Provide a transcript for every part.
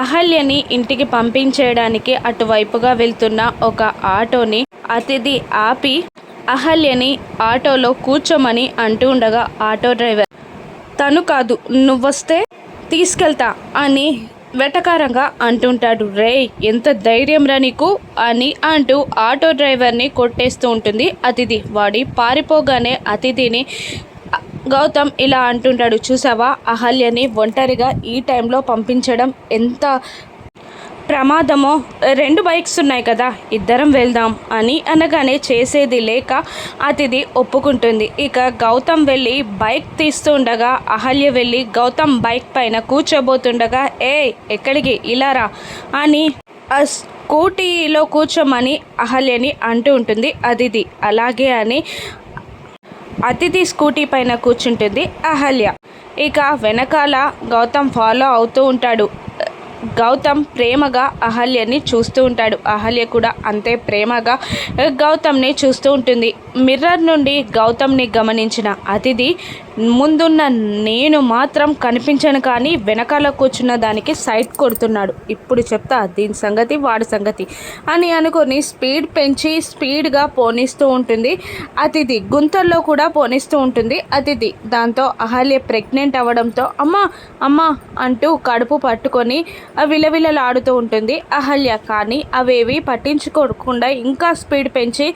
అహల్యని ఇంటికి పంపించేయడానికి అటువైపుగా వెళ్తున్న ఒక ఆటోని అతిథి ఆపి అహల్యని ఆటోలో కూర్చోమని అంటూ ఉండగా ఆటో డ్రైవర్ తను కాదు నువ్వొస్తే తీసుకెళ్తా అని వెటకారంగా అంటుంటాడు. రే ఎంత ధైర్యం రా నీకు అని అంటూ ఆటో డ్రైవర్ని కొట్టేస్తూ ఉంటుంది అతిథి. వాడి పారిపోగానే అతిథిని గౌతమ్ ఇలా అంటుంటాడు చూసావా? అహల్యని ఒంటరిగా ఈ టైంలో పంపించడం ఎంత ప్రమాదమో? రెండు బైక్స్ ఉన్నాయి కదా ఇద్దరం వెళ్దాం అని అనగానే చేసేది లేక అతిథి ఒప్పుకుంటుంది. ఇక గౌతమ్ వెళ్ళి బైక్ తీస్తూ ఉండగా అహల్య వెళ్ళి గౌతమ్ బైక్ పైన కూర్చోబోతుండగా ఏ ఎక్కడికి? ఇలారా అని స్కూటీలో కూర్చోమని అహల్యని అంటూ ఉంటుంది అతిథి. అలాగే అని అతిథి స్కూటీ పైన కూర్చుంటుంది అహల్య. ఇక వెనకాల గౌతమ్ ఫాలో అవుతూ ఉంటాడు. గౌతమ్ ప్రేమగా అహల్యని చూస్తూ ఉంటాడు. అహల్య కూడా అంతే ప్రేమగా గౌతమ్ని చూస్తూ ఉంటుంది. మిర్రర్ నుండి గౌతమ్ని గమనించిన అతిథి ముందున్న నేను మాత్రం కనిపించను కానీ వెనకాల కూర్చున్న దానికి సైట్ కొడుతున్నాడు. ఇప్పుడు చెప్తా దీని సంగతి వాడి సంగతి అని అనుకొని స్పీడ్ పెంచి స్పీడ్గా పోనిస్తూ ఉంటుంది. అతిథి గుంతల్లో కూడా పోనిస్తూ ఉంటుంది. అతిథి దాంతో అహల్య ప్రెగ్నెంట్ అవ్వడంతో అమ్మ అమ్మ అంటూ కడుపు పట్టుకొని విలవిలలాడుతూ ఉంటుంది. అహల్య కానీ అవేవి పట్టించుకోకుండా ఇంకా స్పీడ్ పెంచి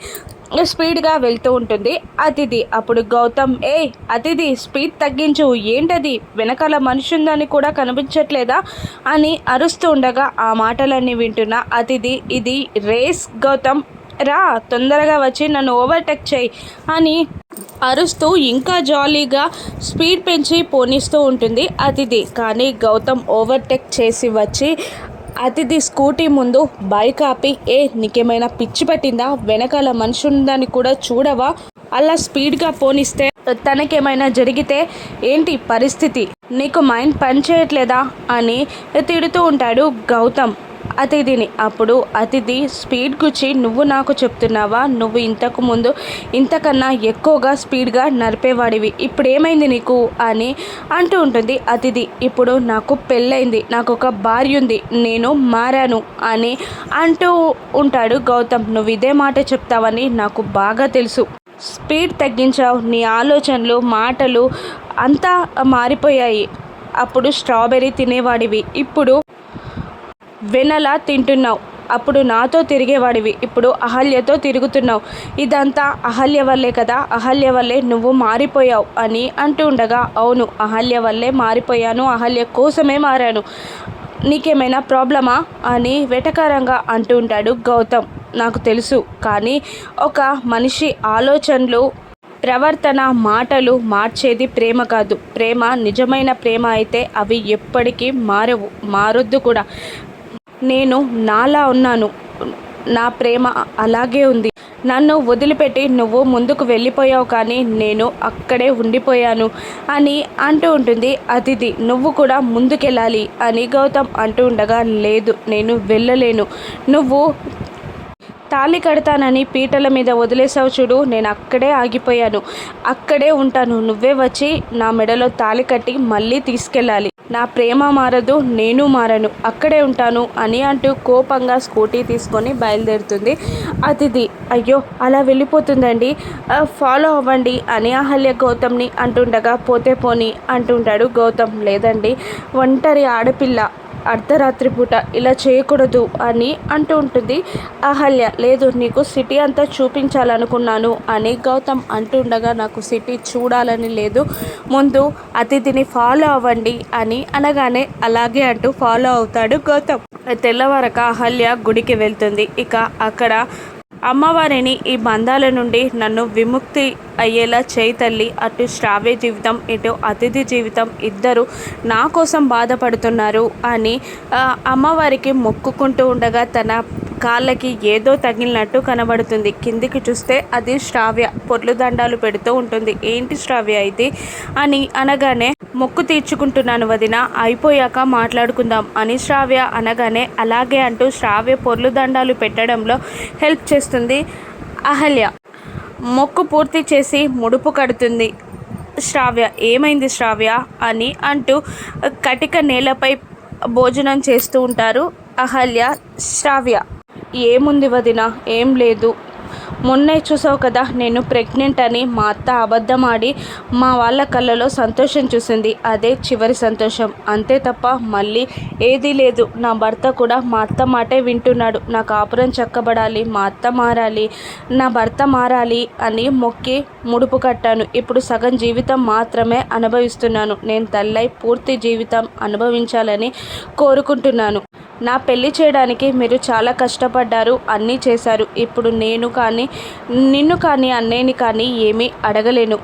స్పీడ్గా వెళ్తూ ఉంటుంది. అతిథి అప్పుడు గౌతమ్ ఏ అతిథి స్పీడ్ తగ్గించు ఏంటది? వెనకాల మనిషి ఉందని కూడా కనిపించట్లేదా? అని అరుస్తూ ఉండగా ఆ మాటలన్నీ వింటున్న అతిథి ఇది రేస్ గౌతమ్ రా తొందరగా వచ్చి నన్ను ఓవర్టేక్ చేయి అని అరుస్తూ ఇంకా జాలీగా స్పీడ్ పెంచి పోనిస్తూ ఉంటుంది అతిథి. కానీ గౌతమ్ ఓవర్టేక్ చేసి వచ్చి అతిథి స్కూటీ ముందు బైక్ ఆపి ఏ నీకేమైనా పిచ్చి పట్టిందా? వెనకాల మనిషి ఉందని కూడా చూడవా? అలా స్పీడ్గా పోనిస్తే తనకేమైనా జరిగితే ఏంటి పరిస్థితి? నీకు మైండ్ పని చేయట్లేదా? అని తిడుతూ ఉంటాడు గౌతమ్. అతిథిని. అప్పుడు అతిథి స్పీడ్ గుచ్చి నువ్వు నాకు చెప్తున్నావా? నువ్వు ఇంతకు ముందు ఇంతకన్నా ఎక్కువగా స్పీడ్గా నడిపేవాడివి. ఇప్పుడు ఏమైంది నీకు? అని అంటూ ఉంటుంది అతిథి. ఇప్పుడు నాకు పెళ్ళైంది. నాకు ఒక భార్య ఉంది. నేను మారాను అని అంటూ ఉంటాడు గౌతమ్. నువ్వు ఇదే మాట చెప్తావని నాకు బాగా తెలుసు. స్పీడ్ తగ్గించావు. నీ ఆలోచనలు మాటలు అంతా మారిపోయాయి. అప్పుడు స్ట్రాబెర్రీ తినేవాడివి. ఇప్పుడు వెనలా తింటున్నావు. అప్పుడు నాతో తిరిగేవాడివి. ఇప్పుడు అహల్యతో తిరుగుతున్నావు. ఇదంతా అహల్య వల్లే కదా. అహల్య వల్లే నువ్వు మారిపోయావు అని అంటూ ఉండగా అవును అహల్య వల్లే మారిపోయాను. అహల్య కోసమే మారాను. నీకేమైనా ప్రాబ్లమా? అని వెటకారంగా అంటూ ఉంటాడు గౌతమ్. నాకు తెలుసు. కానీ ఒక మనిషి ఆలోచనలు ప్రవర్తన మాటలు మార్చేది ప్రేమ కాదు. ప్రేమ నిజమైన ప్రేమ అయితే అవి ఎప్పటికీ మారవు మారొద్దు కూడా. నేను నాలా ఉన్నాను. నా ప్రేమ అలాగే ఉంది. నన్ను వదిలిపెట్టి నువ్వు ముందుకు వెళ్ళిపోయావు కానీ నేను అక్కడే ఉండిపోయాను అని అంటూ ఉంటుంది. అతిథి నువ్వు కూడా ముందుకెళ్ళాలి అని గౌతమ్ అంటూ ఉండగా లేదు నేను వెళ్ళలేను. నువ్వు తాళి కడతానని పీటల మీద వదిలేసావు చూడు నేను అక్కడే ఆగిపోయాను. అక్కడే ఉంటాను. నువ్వే వచ్చి నా మెడలో తాళి కట్టి మళ్ళీ తీసుకెళ్ళాలి. నా ప్రేమ మారదు నేను మారను అక్కడే ఉంటాను అని అంటూ కోపంగా స్కూటీ తీసుకొని బయలుదేరుతుంది. అతిథి అయ్యో అలా వెళ్ళిపోతుందండి. ఫాలో అవ్వండి అని అహల్య గౌతమ్ని అంటుండగా పోతే పోని అంటుంటాడు గౌతమ్. లేదండి ఒంటరి ఆడపిల్ల. అర్ధరాత్రి పూట ఇలా చేయకూడదు అని అంటూ ఉంటుంది. అహల్య లేదు నీకు సిటీ అంతా చూపించాలనుకున్నాను అని గౌతమ్ అంటుండగా నాకు సిటీ చూడాలని లేదు. ముందు అతిథిని ఫాలో అవ్వండి అని అనగానే అలాగే అంటూ ఫాలో అవుతాడు గౌతమ్. తెల్లవారక అహల్య గుడికి వెళ్తుంది. ఇక అక్కడ అమ్మవారిని ఈ బంధాల నుండి నన్ను విముక్తి అయ్యేలా చేయి తల్లి అటు శ్రావ్య జీవితం ఇటు అతిథి జీవితం ఇద్దరు నా కోసం బాధపడుతున్నారు అని అమ్మవారికి మొక్కుకుంటూ ఉండగా తన కాళ్ళకి ఏదో తగిలినట్టు కనబడుతుంది. కిందికి చూస్తే అది శ్రావ్య పొర్లు దండాలు పెడుతూ ఉంటుంది. ఏంటి శ్రావ్య ఇది? అని అనగానే మొక్కు తీర్చుకుంటున్నాను వదిన అయిపోయాక మాట్లాడుకుందాం అని శ్రావ్య అనగానే అలాగే అంటూ శ్రావ్య పొర్లు దండాలు పెట్టడంలో హెల్ప్ చేస్తుంది అహల్య. మొక్కు పూర్తి చేసి ముడుపు కడుతుంది. శ్రావ్య ఏమైంది శ్రావ్య? అని అంటూ కటిక నేలపై భోజనం చేస్తూ ఉంటారు అహల్య శ్రావ్య. ఏముంది వదిన? ఏం లేదు. మొన్నే చూసావు కదా నేను ప్రెగ్నెంట్ అని మా అత్త అబద్ధం ఆడి మా వాళ్ళ కళ్ళలో సంతోషం చూసింది. అదే చివరి సంతోషం. అంతే తప్ప మళ్ళీ ఏదీ లేదు. నా భర్త కూడా మా అత్త మాటే వింటున్నాడు. నా కాపురం చక్కబడాలి మా అత్త మారాలి నా భర్త మారాలి అని మొక్కి ముడుపు కట్టాను. ఇప్పుడు సగం జీవితం మాత్రమే అనుభవిస్తున్నాను. నేను తల్లై పూర్తి జీవితం అనుభవించాలని కోరుకుంటున్నాను. నా పెళ్ళి చేయడానికి మీరు చాలా కష్టపడ్డారు అన్నీ చేశారు. ఇప్పుడు నేను కానీ నిన్ను కానీ అన్నయ్యని కానీ ఏమీ అడగలేను.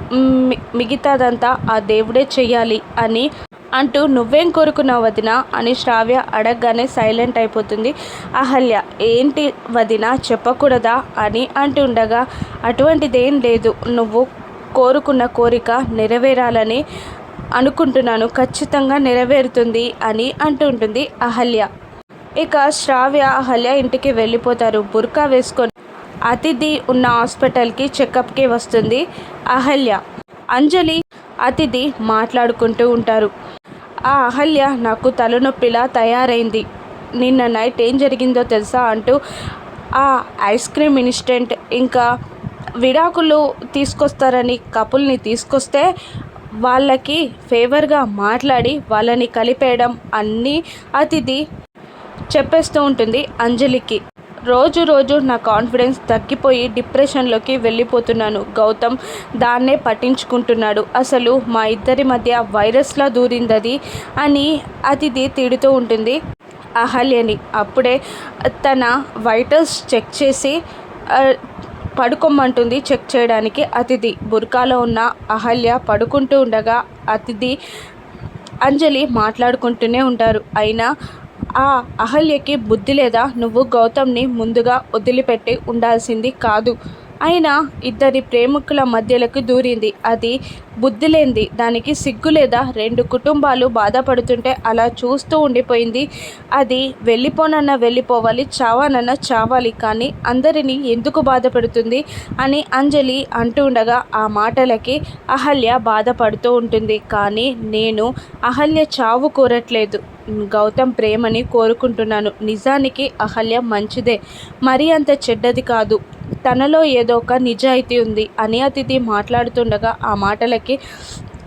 మిగతాదంతా ఆ దేవుడే చెయ్యాలి అని అంటూ నువ్వేం కోరుకున్నావు వదిన? అని శ్రావ్య అడగగానే సైలెంట్ అయిపోతుంది. అహల్య ఏంటి వదిన చెప్పకూడదా? అని అంటుండగా అటువంటిదేం లేదు. నువ్వు కోరుకున్న కోరిక నెరవేరాలని అనుకుంటున్నాను. ఖచ్చితంగా నెరవేరుతుంది అని అంటుంటుంది అహల్య. ఇక శ్రావ్య అహల్య ఇంటికి వెళ్ళిపోతారు. బుర్కా వేసుకొని అతిథి ఉన్న హాస్పిటల్కి చెకప్కి వస్తుంది అహల్య. అంజలి అతిథి మాట్లాడుకుంటూ ఉంటారు. ఆ అహల్య నాకు తలనొప్పిలా తయారైంది. నిన్న నైట్ ఏం జరిగిందో తెలుసా? అంటూ ఆ ఐస్ క్రీమ్ ఇన్స్టెంట్ ఇంకా విడాకులు తీసుకొస్తారని కపుల్ని తీసుకొస్తే వాళ్ళకి ఫేవర్గా మాట్లాడి వాళ్ళని కలిపేయడం అన్నీ అతిథి చెప్పేస్తూ ఉంటుంది అంజలికి. రోజు రోజు నా కాన్ఫిడెన్స్ తగ్గిపోయి డిప్రెషన్లోకి వెళ్ళిపోతున్నాను. గౌతమ్ దాన్నే పట్టించుకుంటున్నాడు. అసలు మా ఇద్దరి మధ్య వైరస్లా దూరిందది అని అతిథి తిడుతూ ఉంటుంది అహల్యని. అప్పుడే తన వైటల్స్ చెక్ చేసి పడుకోమంటుంది చెక్ చేయడానికి అతిథి. బుర్కాలో ఉన్న అహల్య పడుకుంటూ ఉండగా అతిథి అంజలి మాట్లాడుకుంటూనే ఉంటారు. అయినా ఆ అహల్యకి బుద్ధి లేదా? నువ్వు గౌతమ్ని ముందుగా వదిలిపెట్టి ఉండాల్సింది కాదు. అయినా ఇద్దరి ప్రేమికుల మధ్యలకు దూరింది. అది బుద్ధిలేంది. దానికి సిగ్గు లేదా? రెండు కుటుంబాలు బాధపడుతుంటే అలా చూస్తూ ఉండిపోయింది. అది వెళ్ళిపోనన్నా వెళ్ళిపోవాలి చావానన్నా చావాలి. కానీ అందరినీ ఎందుకు బాధ పెడుతుంది అని అంజలి అంటూ ఉండగా ఆ మాటలకి అహల్య బాధపడుతూ ఉంటుంది. కానీ నేను అహల్య చావు కోరట్లేదు. గౌతమ్ ప్రేమని కోరుకుంటున్నాను. నిజానికి అహల్య మంచిదే. మరీ అంత చెడ్డది కాదు. తనలో ఏదో ఒక నిజాయితీ ఉంది అని అతిథి మాట్లాడుతుండగా ఆ మాటలకి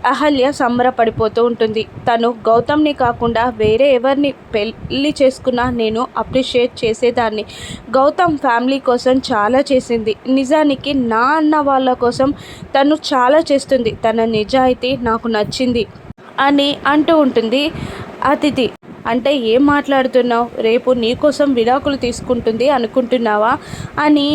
అహల్య సంబరపడిపోతూ ఉంటుంది. తను గౌతమ్ని కాకుండా వేరే ఎవరిని పెళ్ళి చేసుకున్నా నేను అప్రిషియేట్ చేసేదాన్ని. గౌతమ్ ఫ్యామిలీ కోసం చాలా చేసింది. నిజానికి నా అన్న వాళ్ళ కోసం తను చాలా చేస్తుంది. తన నిజాయితీ నాకు నచ్చింది అని అంటూ ఉంటుంది అతిథి. అంటే ఏం మాట్లాడుతున్నావు? రేపు నీకోసం విడాకులు తీసుకుంటుంది అనుకుంటున్నావా? అని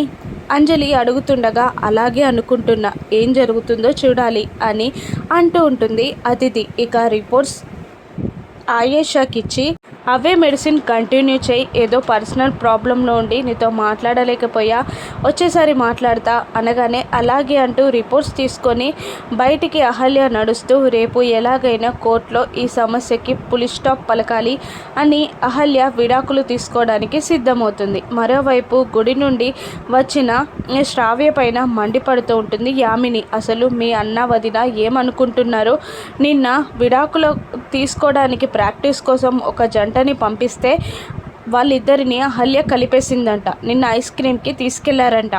అంజలి అడుగుతుండగా అలాగే అనుకుంటున్నా. ఏం జరుగుతుందో చూడాలి అని అంటూ ఉంటుంది అతిథి. ఇక రిపోర్ట్స్ ఆయేషాకిచ్చి అవే మెడిసిన్ కంటిన్యూ చేయి. ఏదో పర్సనల్ ప్రాబ్లంలో ఉండి నీతో మాట్లాడలేకపోయా. వచ్చేసారి మాట్లాడతా అనగానే అలాగే అంటూ రిపోర్ట్స్ తీసుకొని బయటికి అహల్య నడుస్తూ రేపు ఎలాగైనా కోర్టులో ఈ సమస్యకి పులి స్టాప్ పలకాలి అని అహల్య విడాకులు తీసుకోవడానికి సిద్ధమవుతుంది. మరోవైపు గుడి నుండి వచ్చిన శ్రావ్య పైన మండిపడుతూ ఉంటుంది యామిని. అసలు మీ అన్న వదిన ఏమనుకుంటున్నారో నిన్న విడాకులు తీసుకోవడానికి ప్రాక్టీస్ కోసం ఒక జంటని పంపిస్తే వాళ్ళిద్దరిని అహల్య కలిపేసిందంట. నిన్న ఐస్ క్రీమ్కి తీసుకెళ్ళారంట.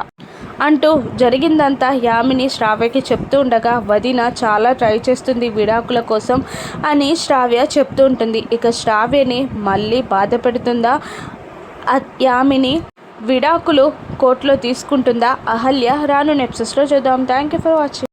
అంటూ జరిగిందంతా యామిని శ్రావ్యకి చెప్తూ ఉండగా వదిన చాలా ట్రై చేస్తుంది విడాకుల కోసం అని శ్రావ్య చెప్తూ ఉంటుంది. ఇక శ్రావ్యని మళ్ళీ బాధ పెడుతుందా యామిని విడాకులు కోర్టులో తీసుకుంటుందా? అహల్య రాను నెప్సెస్లో చూద్దాం. Thank you for watching